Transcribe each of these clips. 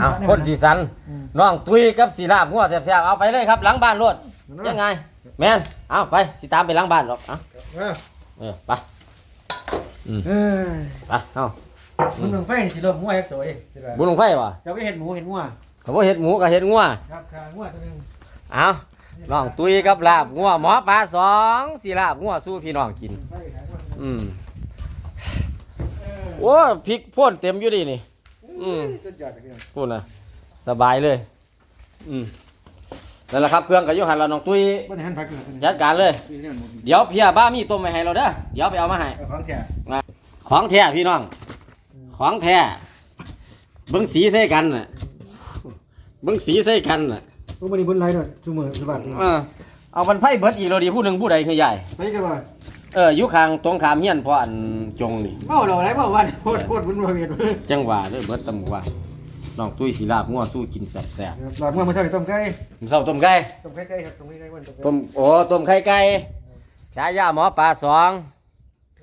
เอาคนสีสันน้องตุ้ยกับสีลาบงัวแซ่บๆเอาไปเลยครับหลังบ้านรวดยังไง แมนเอาไปสิตามไปหลังบ้านหรอกเอาอะเออไปเอ้ยไปเอามันหนึ่งไฟสิเริ่มงัวเฮ็ดตัวเองสิล่ะบุญลงไฟวะจะไปเห็ดหมูเห็ดงัวเขาบอกเห็ดหมูกับเห็ดงัวครับขางัวตัวหนึงเอาน้องตุ้ยกับลาบงัวหมอปลาสองสีลาบงัวสู้พี่น้องกินไฟขางัวอืมเออโอ้พริกพ่นเต็มอยู่ดินี่ อืมสุดยอดเลยเนี่ยพูดนะสบายเลย อืมนั่นแหละครับเครื่องกับยุหันเราน้องตุ้ยบ่ได้หันผักเลยจัดการเลย นี่เนี่ยหมดเดี๋ยวเพียบ้ามีต้มไว้ให้เราเด้อเดี๋ยวไปเอามาให้ เอาของแท้ของแท้พี่น้อง ของแท้เบิ้งสีใส่กันน่ะเบิ้งสีใส่กันน่ะพวกมันนี่บนไหลด้วยจุมือสะบัดนี่เออเอามันไพ่เบิดอีกเราดีผู้หนึ่งผู้ใดคือใหญ่ไปกันว่า เอออยู่ข้างตรงขามเฮียนเพราะอันจงนี่ เมาเราอะไรเมาวันโคตรโคตรบุญบ่เฮ็ดจังหวะเด้อเบิดตำว่าน้องตุ้ยสีลาบงัวสู้กินแซ่บหลอดงัวมาใส่ต้มไก่ๆเศร้าต้มไก่ต้มไก่ไก่ครับต้มไก่ไก่วันต้มไก่ต้มโอ้ต้มไข่ไก่ฉายาหมอปลาสอง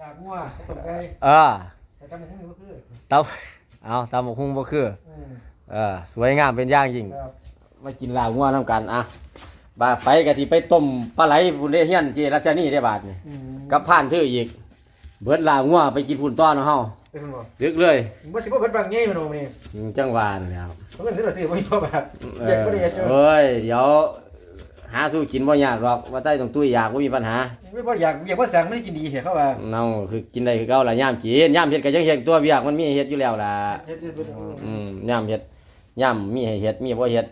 ลาบงัวต้มไก่เออแต่ทำให้มันก็คือเตาเอาเตาหมกหุ้งบ่คือ อืมเออสวยงามเป็นอย่างยิ่ง ครับมากินลาบงัวน้ำกันอะ บาไปกะทิไปต้มปลาไหลบุญเฮียนเจรัชนีได้บาทนี่อืมกับผ่านเธออีก เบิดลาบงัวไปกินพุ่นต้อนเฮาเป็นบ่ลึกเลยบ่สิบ่เพิ่นบางแง่มันโอ้นี่อืมจังหวานแล้ว เพิ่นสิละสิบ่มีตัวแบบเอเด็กอบ่ได้เฮ็ดอยู่เอ้ย เดี๋ยว หาสู้กินบ่ยากหรอกว่าใต้ตรงตุ้ยอยากบ่มีปัญหาไม่บ่อยากอยากว่าแสงไม่ได้กินดีเหรอเขาว่าเนาคือกินได้คือเก่าล่ะย่ามกินย่ามเฮ็ดก็ยังเฮ็ดตัวเวียกมันมีให้เฮ็ดอยู่แล้วล่ะเฮ็ดเฮ็ดเฮ็ดอืมย่ามเฮ็ดย่ามมีให้เฮ็ดมีบ่เฮ็ด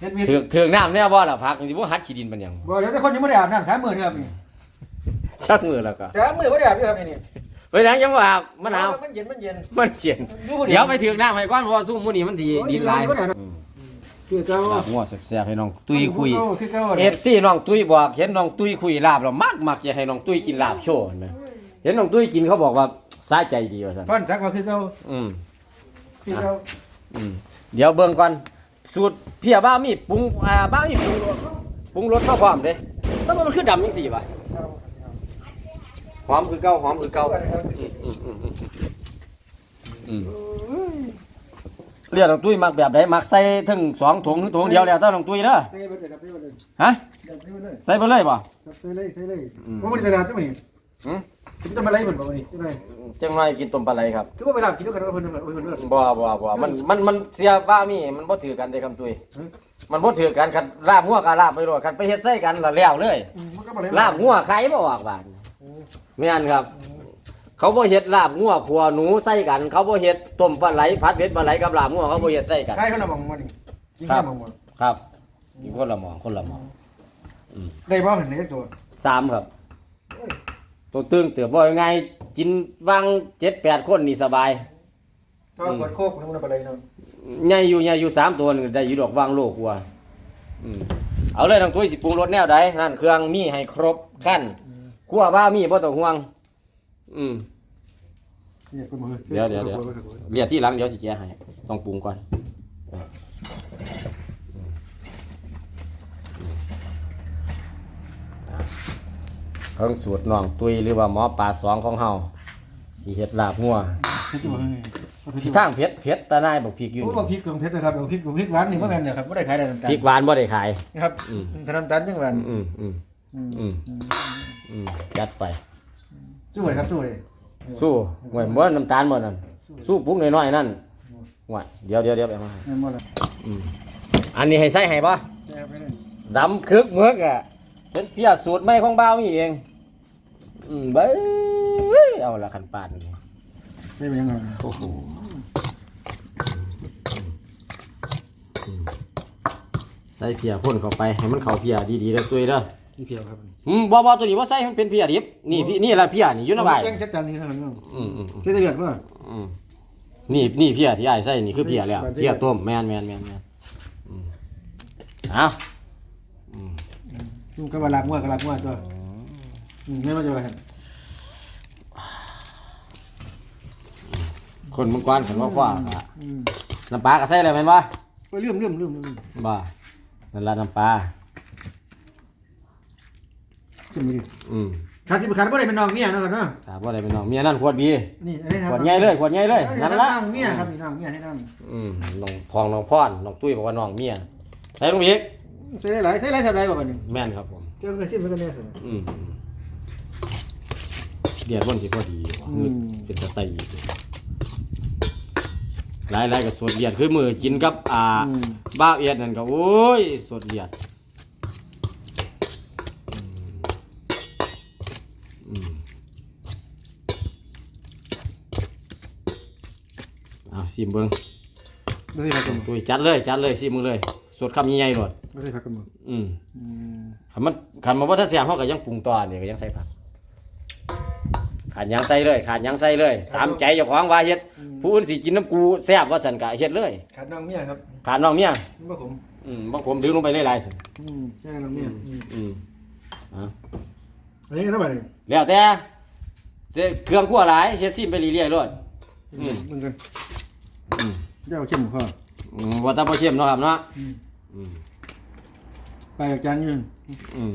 เฮ็ดมีถือกถือกน้ำแน่บ่ล่ะผักสิบ่หัดขี้ดินมันหยังบ่เดี๋ยวแต่คนยังไม่ได้อาบน้ำสามมื้อเด้อครับนี่ชักมือแล้วก็สามมื้อบ่ได้อาบเด้อครับนี่นี่ไปหยังจังว่ามันหนาวมันเย็นมันเย็นมันเสียนอยู่ผู้เดี๋ยวไปถือกน้ำให้ก่อนเพราะว่าซุ่มมื้อนี้มันดีดินหลายคือเก่าลาบงัวแซ่บๆให้น้องตุ้ยคุย คือเก่า FC น้องตุ้ยบอกเห็นน้องตุ้ยคุยลาบแล้วมักมักจะให้น้องตุ้ยกินลาบโชว์นะเห็นน้องตุ้ยกินเขาบอกว่าสะใจดีว่าซั่นฟันสักว่าคือเก่าอืมคือเก่าอืมเดี๋ยวเบิ่งก่อน สูตรเพียบ้ามีปรุงอ่าบ้ามีปรุงรสปรุงรสมาพร้อมเด้แต่ว่ามันคือดำจังซี่ป่ะหอมคือเก่าหอมคือเก่าอืมอืมอืมอืมอืมเรียกน้องตุ้ยมักแบบใดมักใส่ถึงสองถุงหรือถุงเดียวแล้วแต่น้องตุ้ยเด้อใส่เบิดเลยครับใส่เบิดเลยฮะใส่เบิดเลยใส่ไปเลยป่ะครับใส่เลยใส่เลยอืมว่ามันจะได้ตัวนี้หืม จะจะมาไล่เหมือนบ่นี่ใช่ไหมจังหน่อยกินต้มปลาไหลครับคือว่าเวลากินด้วยกันว่าเพิ่นเพิ่นเพิ่นบ่บ่บ่มันมันมันเสียบ้ามีมันบ่ถือกันเด้คำตุ้ยหืมมันบ่ถือกันคันลาบงัวกับลาบไปโลดคันไปเฮ็ดใส่กันแล้วแล้วเลยมันก็มาไล่ลาบงัวใครบ่ออกบาดแม่นครับ เขาบ่เฮ็ดลาบงัวขัวหนูใส่กัน เขาบ่เฮ็ดต้มปลาไหลผัดเผ็ดปลาไหลกับลาบงัวเขาบ่เฮ็ดใส่กันใครเขาละมองมันนี่กินครับมองมันครับอยู่คนละหมองคนละหมองได้บ่เห็นได้ตัวสามครับ ตัวตึงเตือบบ่ยังไงกินวาง7 8คนนี่สบาย ถ้าปวดโคกมันบ่ไล่เนาะใหญ่อยู่ใหญ่อยู่สามตัวนี่ได้อยู่ดอกวางโลกว่าอืมเอาเลยน้องตุ้ยสิปรุงรสแนวใดนั่นเครื่องมีให้ครบขั้นคั่วบ้ามีบ่ต้องห่วง อืม เนี่ยคุณมือเดี๋ยวเดี๋ยวเดี๋ยว เรียกที่หลังเดี๋ยวสิแกะให้ต้องปรุงก่อน พิ่งสูตรน้องตุยหรือว่าหมอปลาสองของเฮาสีเห็ดลาบงัวพี่ทางเผ็ดเผ็ดตาหนายบอกพริกอยู่โอ้นี่บ่พริกของเพชรนะครับบ่พริกบ่พริกหวานนี่บ่แม่นเด้อครับบ่ได้ขายได้น้ำตาลพริกหวานบ่ได้ขายนะครับอืมถ้าน้ำตาลจังหวานอืมอืมอืมอืมอืมจัดไปสู้เลยครับสู้เลยสู้หวยบ่น้ำตาลบ่นั่นสู้ปรุงน้อยๆนั่นหวยเดี๋ยวเดี๋ยวเดี๋ยวไปเอามาให้แม่นบ่ล่ะอืมอันนี้ให้ใส่ให้บ่แซ่บไปเลยดำคึกเมือกอะเป็นเพียสูตรใหม่ของบ่าวนี่เอง อืมเบ้ยเอาละคันปานนี่ใช่ไปยังไงโอ้โหใส่เพียพ่นเข้าไปให้มันเข้าเพียดีๆแล้วตัวเด้อที่เพียวครับอืมบ่บ่ตัวนี้ว่าใส่ให้มันเป็นเพียดิบนี่พี่นี่ละเพียนี่อยู่ในใบแกงจัดจานนี้นะครับอืมอืมเจ๊ตะเกียบว่าอืมนี่นี่เพียที่อ้ายใส่นี่คือเพียแล้วแบบที่เพียต้มแม่นแม่นแม่นแม่นอืมเอาอืมลุงก็ว่าลักงัวก็ลักงัวตัว อืมไม่ว่าจะว่าคนเมึงกวนขันว่าคว้าอะอืมน้ำปลาก็ใส่เลยแม่นบ่โอ้ยลืมลืมลืมลืมบ่นั่นละน้ำปลาขึ้นมาดิอืมขาดที่ขาดบ่ได้เป็นน้องเมียเนาะครับเนาะครับว่าอะไรเป็นน้องเมียนั่นขวดดีนี่อันนี้ครับขวดใหญ่เลยขวดใหญ่เลยนั่นละน้องเมียครับนี่น้องเมียให้น้องอืมน้องพองน้องพ่อนน้องตุ้ยบอกว่าน้องเมียใส่ลงอีกใส่ได้หลายใส่หลายสับหลายบ่บัดนี้แม่นครับผมเจ้าก็ชิมมันก็เนี่ยสิอืม เดียดวันสิพอดีว่ะอืม เป็นตะไส่อีกหลายหลายๆกับสวดเดียดคือมือกินกับอ่าอืมบ้าวเอียดนั่นก็โอ้ยสวดเดียดอืมเอาซิมเบิ้งบ่ได้พักกันบ่ตุ้ยจัดเลยจัดเลยซิมมึงเลยสวดคำใหญ่ๆหมดบ่ได้พักกันบ่อืม อืม คันมันคันมาว่าถ้าเสียงเขาก็ยังปรุงต่อนี่ก็ยังใส่ผัก ขาดหยังใส่เลย ขาดหยังใส่เลย ตามใจเจ้าของว่าเฮ็ดผู้อื่นสิกินน้ำกูแซ่บว่าสันกะเฮ็ดเลย ขาดน้องเมียครับขาดน้องเมียบ่ผมอืมบางผมดึงลงไปหลายๆสิอืมใช่น้องเมียอืมอืมอะอันนี้ก็บัดนี้แล้วแต่เสียเครื่องคั่วหลายเฮ็ดซิมไปเรื่อยๆโลดอืมมึงกันอืมเจ้าเข้มข้ออืมบ่ตาบ่เข้มเนาะครับเนาะอืมอืมไปกับจานอยู่อืม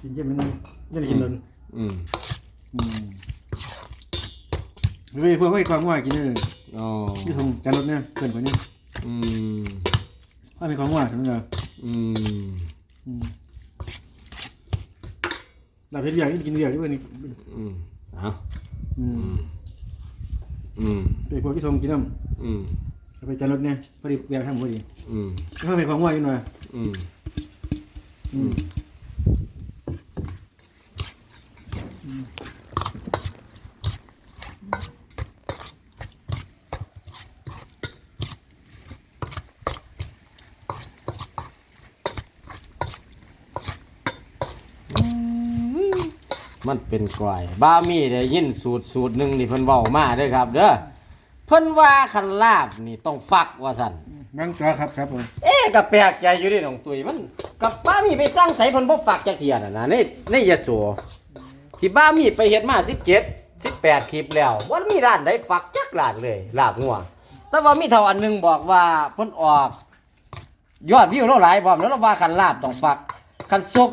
กินเข้มนิดนึงยังได้กินเลยอืมอืม เฮ้ยพวกไอ้ความว่ากินเลยอ๋อที่ทงจานรถเนี่ยเกินกว่านี้อืมถ้ามีความว่าใช่ไหมล่ะอืมอืมเราเพชรเบียร์กินเบียร์ด้วยนี่อืมเอาอืมอืมอืมไอ้พวกที่ทงกินน้อืมำเอาไปจานรถเนี่ยพอดีเบียร์ทำพอดีอืมถ้ามีความว่าอยู่หน่อยอืมอืม มันเป็นกวายบ้ามีได้ยินสูตรสูตรหนึ่งนี่เพิ่นเว้ามาเด้อครับเด้อเพิ่นว่าคันลาบนี่ต้องฟักว่าซั่นนั่งจ้าครับครับผมเอ๊ะก็แปลกใจอยู่ดิน้องตุ้ยมันกับบ้ามีไปสร้างไสเพิ่นบ่ฟักจักเที่ยน่ะนะในในยโสที่บ้ามีไปเฮ็ดมา17 18คลิปแล้วบ่มีร้านใดฟักจักร้านเลยลาบงัวแต่ว่ามีเท่าอันหนึงบอกว่าเพิ่นออก ยอดวิวเราหลายพร้อมแล้วเราว่าคันลาบต้องฟักคันซก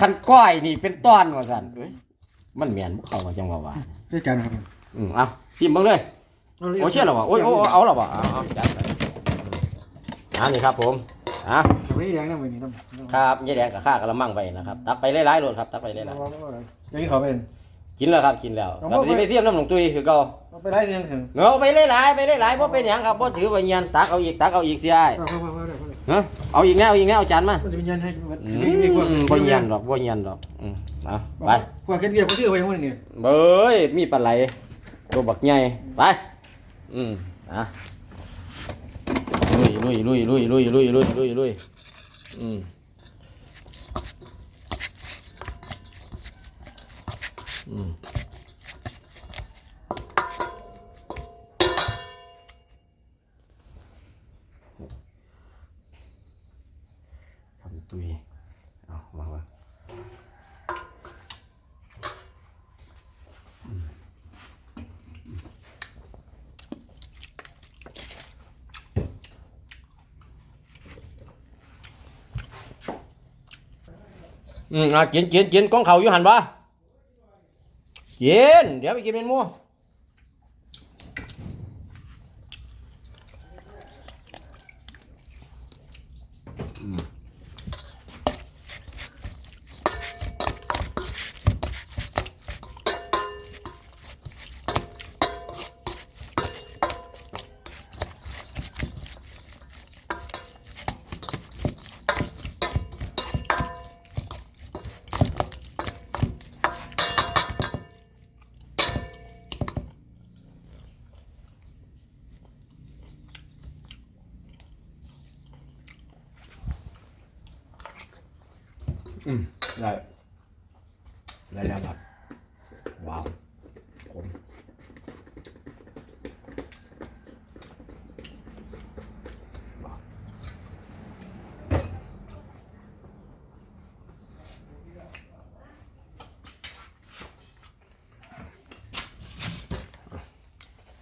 คันก้อยนี่เป็นตอนว่าซั่นเอ้ยมันแม่นบ่เอาว่าจังว่าว่าใช่จานครับผมอืมเอาซิมเบิ่งเลยโอ้เชื่อแล้ววะโอ้ยโอ้เอาแล้ววะเอาเอาจัดไปอันนี้ครับผมอะทำไม่แดงนะวันนี้ต้องครับยายแดงกับข้ากระมังไปนะครับ ตักไปหลายๆโลดครับ ตักไปหลายยังขอเป็นๆกินแล้วครับกินแล้วเอากับไปที่ไปเทียมน้ำหลวงตุ้ยคือเก่าไปไล่เสียงถึงเนาะไปหลายๆไปหลายๆเพราะเป็นหยังครับเพราะถือว่าเงียนตักเอาอีกตักเอาอีกเสีย ไอ้พ่อพ่อพ่อพ่อพ่อเนาะเอาอีกแน่เอาอีกแน่เอาจานมามันจะเป็นยันให้อืมบ่เงียนดอกบ่เงียนดอกอืมเอาไปพวกเก็ดเบียร์เขาซื้อไว้วันนี้เบ้ยมีปลาไหลตัวบักใหญ่ไปอืมอะลุยลุยลุยลุยลุยลุยลุยลุยลุยอืมอืมทำตุยเอาวางวาง อืมอะกินกินกินกล้องเขาอยู่หันบ่กินเดี๋ยวไปกินเป็นหมู อืมได้ได้แล้วครับว้าวผม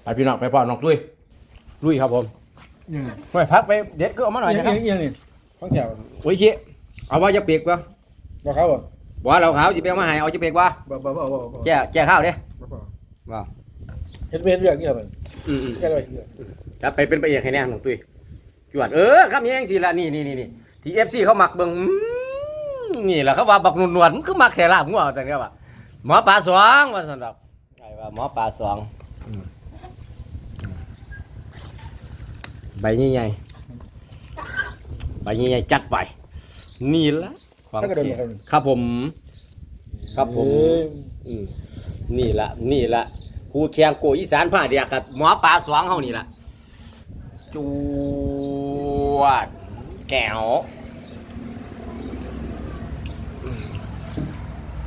ไปพี่น้องไปพ่อน้องลุยลุยครับผมยังไปพักไปเด็ดก็เอามาหน่อยนะครับยังยังนี่ฟังแถวโอ้ยเชี่ยเอาว่าจะเปียกปะ บอกเขาบ่บบ่ว่าเราขาวสิไปเอามาให้เอาจิเปกว่าบ่บ่บ่บ่บ่แจ้แจ้ข้าวเด้บ่บ่ว่าเฮ็ดเป็นเรื่องนี้มันอืมแค่ไรเรื่องๆครับไปเป็นไปเอกให้แน่น้องตุ้ยจวดเออครับนี่จังซี่ล่ะนี่นี่นี่นี่ที่ FC เขามักเบิ่งอืมนี่ล่ะเขาว่าบักนวลๆมันคือมักแค่ลาบงัวจังเด้อว่าหมอปลาสองว่าซั่นดอกไอ้ว่าหมอปลาสองอืมใบใหญ่ๆใบใหญ่ๆจัดไป นี่ละ ความเท่ครับผม ครับผมอืมนี่ละนี่ละครูแข่งโกอีสานผ้าเดียกกับหมอปลาสวงเฮานี่ละจวดแก้ว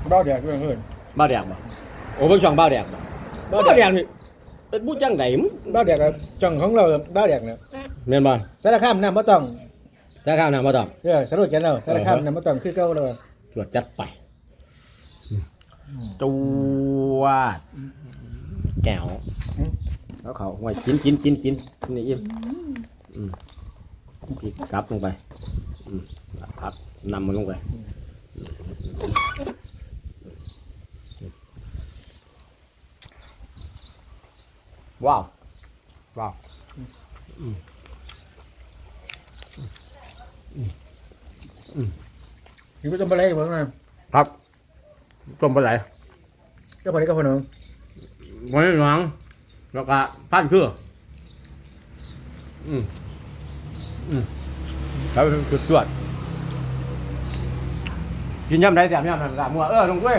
เบ้าแดกเรื่องเพิ่นบ้าวแดกบ่โอ้เบิ่งช่องบ้าวแดกบ่บ้าบ้าววแดแดกกนี่เป็นผู้จังไดมึงบ้าแดกกับจังของเราบ้าแดกเนี่ยแม่นบ่สารคามน้ำบ่ต้อง สาข้าวน้ำบ่ต้องเออสรุปกันแล้วสารคามน้ำบ่ต้องคือเก่าแล้วตรวจจัดไปจวดแก้วแล้วเขาห่วยกินกินกินกินนี่อิ่มอืมพริกกลับลงไปอืมพักนำมันลงไปว้าวว้าว อยู่บ่ต้องไปไหนบ่นะครับต้มปลาไหลก็พอได้ก็พอน้องวันนี้หนังแล้วก็พันเครืออืมอืมแล้วจุดจวดกินยำไรแต่ยำไรลาบมัวเออลงด้วย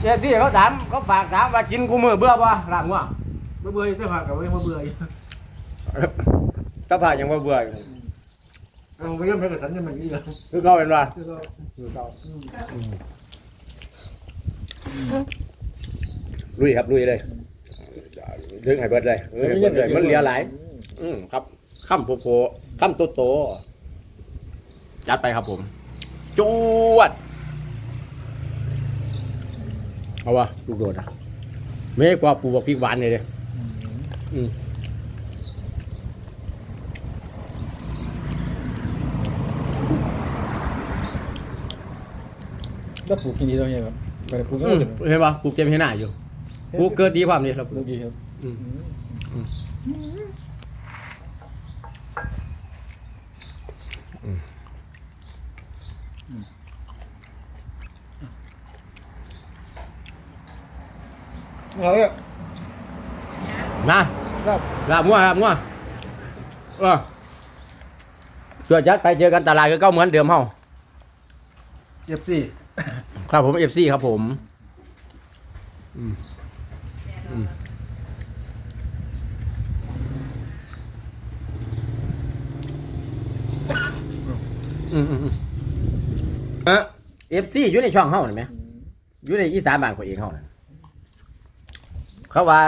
เจ้าที่เขาถามเขาฝากถามว่ากินกูมือเบื่อป่ะลาบมัวบ่เบื่อจะพากับบ่บ่เบื่อถ้าผ่ายังว่เบื่ออยู่ เอาไปเริ่มแล้วก็สันมันอีกแล้วคือเขาเป็นว่าคือก็คือเขาลุยครับลุยเลยดึงให้เบิดเลยเออให้เบิดเลยมันเหลียหลาย อืมครับข้ามโปโปข้ามโตโตจัดไปครับผมจวดเอาวะลูกโดดอะไม่กว่าปูบอกพริกหวานเลยเด้อืม แล้วปลูกกินดีตรงนี้ครับไปปลูกก็อืมถึงเห็นปะปลูกเจ็บให้หน้าอยู่ปลูกเกิดดีความนี้ครับปลูกดีครับอืมอืมเอาเนี่ยนะครับลาบงัวลาบงัวเออเกิดจัดไปเจอกันตลาดก็เก้าเหมือนเดิมเฮาเจ็บสี่ ครับผมเอฟซีครับผมอืมอืมอืมอืมอืมเออฟซีอยู่ในช่องเฮาเห็นไหมอยู่ในอีสานบ้านของเองเฮาน่ะเขาว่า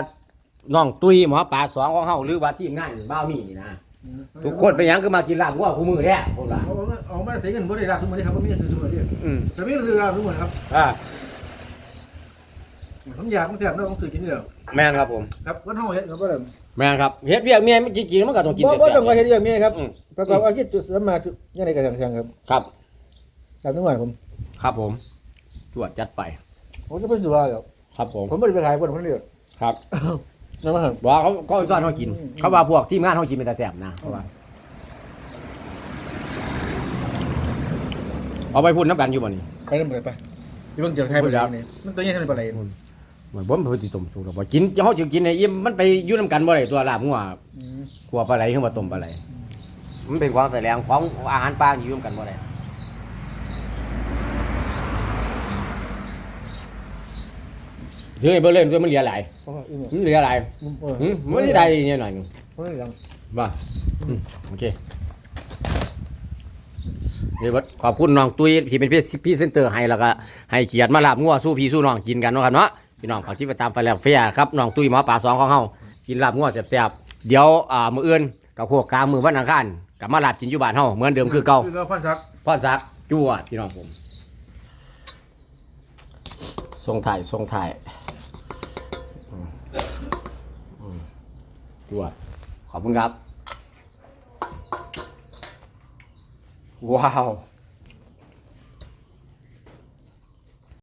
น้องตุ้ยหมอปลาสองของเฮาหรือว่าทีมงานบ้าวมีนี่นะ ทุกคนเป็นหยังคือมากินลาบวัวคู่มือแท้คนว่าเอาเอามาเสียเงินบ่ได้รับทุกมื้อนี้ครับบ่มีเงินทุกมื้อนี้อืมแต่มีเงินรับทุกมื้อครับอ่าผมอยากผมแซ่บเนาะผมซื้อกินเด้อแม่นครับผม ครับวันเฮาเฮ็ดครับบ่ได้แม่นครับเฮ็ดเวียกเมียจริงๆมันก็ต้องกินบ่เสียบ่ต้องว่าเฮ็ดเรื่องนี้ครับอืมประกอบอาชีพสมาธิยังไงก็สั่งๆครับครับครับทุกวันผมครับผมตรวจจัดไปผมจะไปสุราครับครับผมผมบ่ได้ไปขายเพิ่นคนเดียวครับ นั่นว่าบอกว่าเขาเขาสอนเขากิน เขาว่าพวกทีมงานเขากินเป็นตาแสบนะเขาว่าเอาไปพูดน้ำกันอยู่บ่นี่ไปนำไปไปพี่เบิ่งเจอใครบ่ได้นี่มันตัวใหญ่เท่าไหร่บ่ได้เหมือนผมเพิ่นสิต้มสูตรบ่กินเขาจะกินไอ้อิ่มมันไปอยู่น้ำกันบ่ได้ตัวลาบงัวอืมขัวปลาไหลขึ้นมาต้มปลาไหลมันเป็นความแสลงของอาหารปลาอยู่ร่วมกันบ่ได้ เฮ้ยเบิ่งเล่นด้วยมันเหลือหลายเพราะว่าอีเนี่ยมันเหลือหลายเออหืมมันได้ได้เนี่ยหน่อยหนึงเพราะว่าอย่างว่าอืมโอเคเดี๋ยวขอบคุณน้องตุ้ยที่เป็นพรี่เซนเตอร์ให้แล้วก็ให้เกียรติมาลาบงัวสู้พี่สู้น้องกินกันเนาะครับเนาะพี่น้องขอคิดไปตามไปแล้วเฟียครับน้องตุ้ยหมอป่าสองของเฮากินลาบงัวแซ่บๆเดี๋ยวอ่ามื้ออื่นกับพวกกลางมือวันอังคารกลับมาลาบกินอยู่บ้านเฮาเหมือนเดิมคือเก่าคือเราพันซักพ่อซักจวดพี่น้องผมทรงถ่ายทรงถ่ายอืมอืม จวด ขอบคุณครับ ว้าว